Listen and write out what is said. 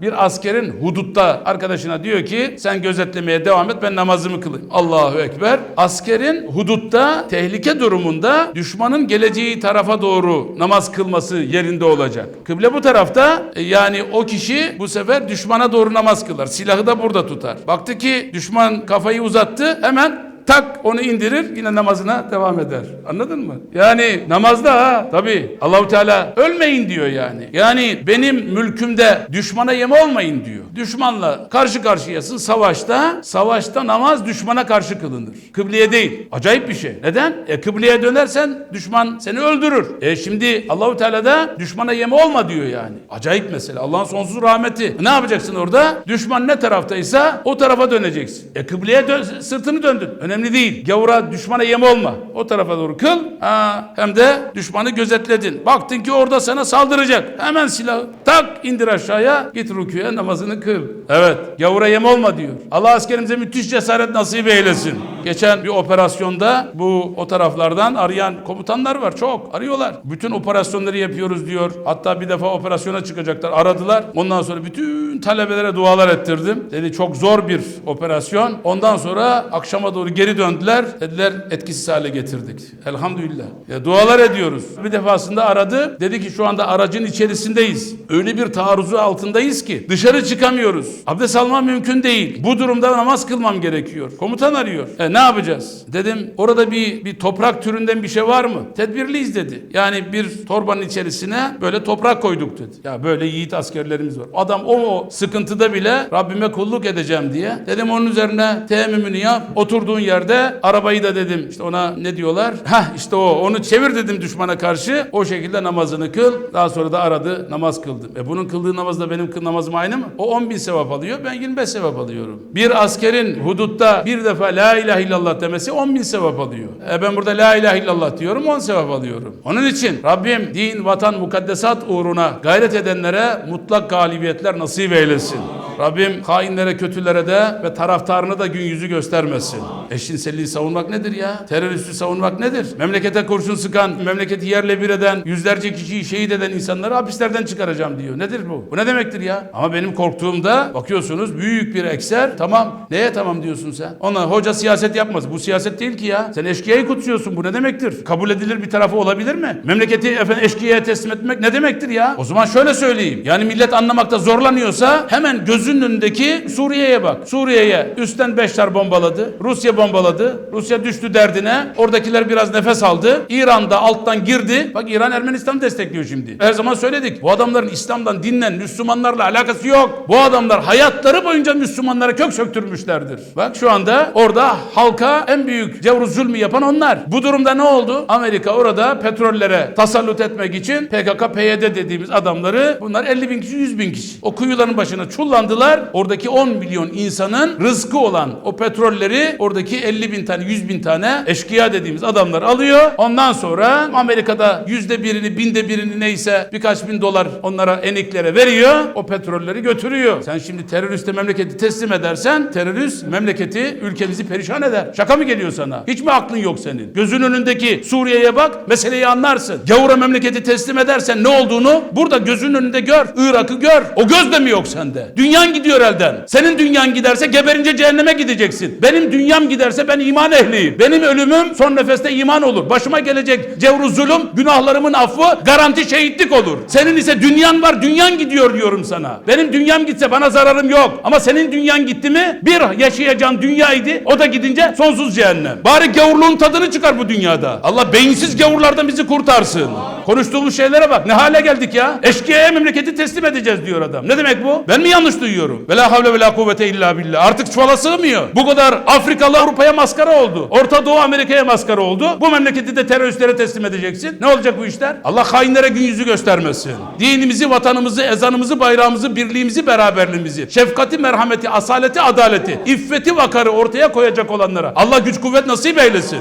Bir askerin hudutta arkadaşına diyor ki sen gözetlemeye devam et ben namazımı kılayım. Allahu Ekber. Askerin hudutta tehlike durumunda düşmanın geleceği tarafa doğru namaz kılması yerinde olacak. Kıble bu tarafta e, yani o kişi bu sefer düşmana doğru namaz kılar. Silahı da burada tutar. Baktı ki düşman kafayı uzattı hemen tak onu indirir yine namazına devam eder. Anladın mı? Yani namazda ha tabi Allahu Teala ölmeyin diyor yani. Yani benim mülkümde düşmana yem olmayın diyor. Düşmanla karşı karşıyasın savaşta. Savaşta namaz düşmana karşı kılınır. Kıbleye değil. Acayip bir şey. Neden? E kıbleye dönersen düşman seni öldürür. E şimdi Allahu Teala da düşmana yem olma diyor yani. Acayip mesele. Allah'ın sonsuz rahmeti. Ne yapacaksın orada? Düşman ne taraftaysa o tarafa döneceksin. E kıbleye dön, sırtını döndün. Önemli değil. Gavura düşmana yem olma. O tarafa doğru kıl. Ha, hem de düşmanı gözetledin. Baktın ki orada sana saldıracak. Hemen silahı tak indir aşağıya. Git rüküye namazını kıl. Evet. Gavura yem olma diyor. Allah askerimize müthiş cesaret nasip eylesin. Geçen bir operasyonda bu o taraflardan arayan komutanlar var. Çok arıyorlar. Bütün operasyonları yapıyoruz diyor. Hatta bir defa operasyona çıkacaklar. Aradılar. Ondan sonra bütün talebelere dualar ettirdim. Dedi çok zor bir operasyon. Ondan sonra akşama doğru geri döndüler. Dediler etkisiz hale getirdik. Elhamdülillah. Ya dualar ediyoruz. Bir defasında aradı. Dedi ki şu anda aracın içerisindeyiz. Öyle bir taarruzu altındayız ki dışarı çıkamıyoruz. Abdest almam mümkün değil. Bu durumda namaz kılmam gerekiyor. Komutan arıyor. E ne yapacağız? Dedim orada bir bir toprak türünden bir şey var mı? Tedbirliyiz dedi. Yani bir torbanın içerisine böyle toprak koyduk dedi. Ya böyle yiğit askerlerimiz var. Adam o, o sıkıntıda bile Rabbime kulluk edeceğim diye. Dedim onun üzerine teyemmümünü yap. Oturduğun yerde arabayı da dedim işte ona ne diyorlar? Hah işte o onu çevir dedim düşmana karşı. O şekilde namazını kıl. Daha sonra da aradı namaz kıldım. E bunun kıldığı namazla benim kıl namazım aynı mı? O 10 bin sevap alıyor ben 25 sevap alıyorum. Bir askerin hudutta bir defa la ilahe illallah demesi 10 bin sevap alıyor. E ben burada la ilahe illallah diyorum 10 sevap alıyorum. Onun için Rabbim din, vatan, mukaddesat uğruna gayret edenlere mutlak galibiyetler nasip eylesin. Rabbim hainlere, kötülere de ve taraftarına da gün yüzü göstermesin. Eşcinselliği savunmak nedir ya? Teröristi savunmak nedir? Memlekete kurşun sıkan, memleketi yerle bir eden, yüzlerce kişiyi şehit eden insanları hapislerden çıkaracağım diyor. Nedir bu? Bu ne demektir ya? Ama benim korktuğumda bakıyorsunuz büyük bir ekser. Tamam. Neye tamam diyorsun sen? Ona hoca siyaset yapmaz. Bu siyaset değil ki ya. Sen eşkıyayı kutsuyorsun. Bu ne demektir? Kabul edilir bir tarafı olabilir mi? Memleketi efendim eşkıyaya teslim etmek ne demektir ya? O zaman şöyle söyleyeyim. Yani millet anlamakta zorlanıyorsa hemen gözünün önündeki Suriye'ye bak. Suriye'ye üstten Beşler bombaladı. Rusya bombaladı. Rusya düştü derdine. Oradakiler biraz nefes aldı. İran da alttan girdi. Bak İran Ermenistan'ı destekliyor şimdi. Her zaman söyledik. Bu adamların İslam'dan, dinden, Müslümanlarla alakası yok. Bu adamlar hayatları boyunca Müslümanlara kök söktürmüşlerdir. Bak şu anda orada halka en büyük cevru zulmü yapan onlar. Bu durumda ne oldu? Amerika orada petrollere tasallut etmek için PKK, PYD dediğimiz adamları bunlar 50 bin kişi, 100 bin kişi. O kuyuların başına çullandılar. Oradaki 10 milyon insanın rızkı olan o petrolleri oradaki 50 bin tane, 100 bin tane eşkıya dediğimiz adamlar alıyor. Ondan sonra Amerika'da yüzde birini, binde birini neyse birkaç bin dolar onlara eniklere veriyor. O petrolleri götürüyor. Sen şimdi teröriste memleketi teslim edersen terörist memleketi, ülkemizi perişan eder. Şaka mı geliyor sana? Hiç mi aklın yok senin? Gözün önündeki Suriye'ye bak, meseleyi anlarsın. Gavura memleketi teslim edersen ne olduğunu burada gözün önünde gör. Irak'ı gör. O göz de mi yok sende? Dünyan gidiyor elden. Senin dünyan giderse geberince cehenneme gideceksin. Benim dünyam giderse ben iman ehliyim. Benim ölümüm son nefeste iman olur. Başıma gelecek cevru zulüm, günahlarımın affı garanti şehitlik olur. Senin ise dünyan var, dünyan gidiyor diyorum sana. Benim dünyam gitse bana zararım yok. Ama senin dünyan gitti mi bir yaşayacağın dünyaydı. O da gidince sonsuz cehennem. Bari gavurluğun tadını çıkar bu dünyada. Allah beyinsiz gavurlardan bizi kurtarsın. Konuştuğumuz şeylere bak. Ne hale geldik ya? Eşkıya'ya memleketi teslim edeceğiz diyor adam. Ne demek bu? Ben mi yanlış duyuyorum? Ve la havle ve la kuvvete illa billah. Artık çuvala sığmıyor. Bu kadar Afrikalı Avrupa'ya maskara oldu. Orta Doğu Amerika'ya maskara oldu. Bu memleketi de teröristlere teslim edeceksin. Ne olacak bu işler? Allah hainlere gün yüzü göstermesin. Dinimizi, vatanımızı, ezanımızı, bayrağımızı, birliğimizi, beraberliğimizi, şefkati, merhameti, asaleti, adaleti, iffeti, vakarı ortaya koyacak olanlara Allah güç kuvvet nasip eylesin.